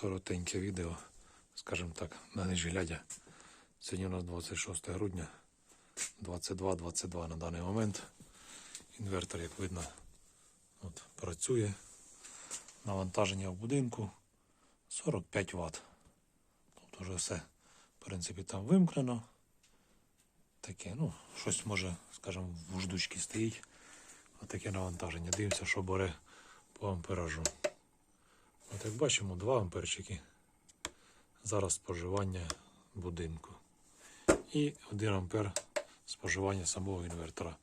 коротеньке відео, скажімо так, на ніж глядя. Сьогодні у нас 26 грудня, 22-22 на даний момент. Інвертор, як видно, от, працює. Навантаження в будинку 45 Вт. Тобто вже все, в принципі, там вимкнено. Таке, ну, щось може, скажімо, в ждучці стоїть. Отаке навантаження. Дивимося, що бере по амперажу. Як бачимо, 2 амперчики. Зараз споживання будинку. І 1 ампер споживання самого інвертора.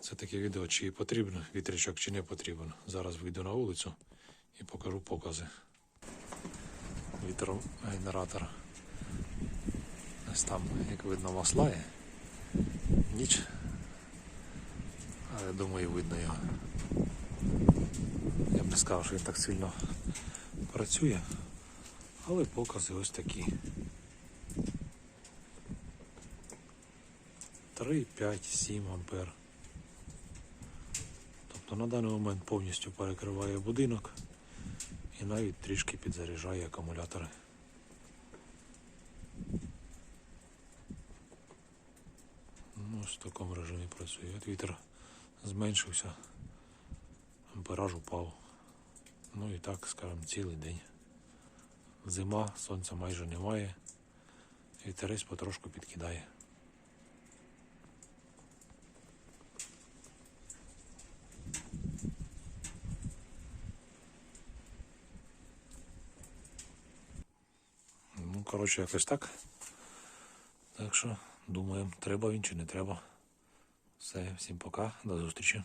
Це таке відео, чи потрібен вітрячок, чи не потрібен. Зараз вийду на вулицю і покажу покази. Вітрогенератор. Ось там, як видно, маслає. Ніч. Але думаю, видно його. Я б не сказав, що він так сильно працює. Але покази ось такі. 3, 5, 7 ампер. Тобто на даний момент повністю перекриває будинок і навіть трішки підзаряджає акумулятори. Ну, в такому режимі працює. От вітер зменшився, ампераж упав. Ну і так, скажімо, цілий день. Зима, сонця майже немає. Вітерець потрошку підкидає. Ну, коротше, якось так. Так що думаємо, треба він чи не треба. Все, всім пока, до зустрічі.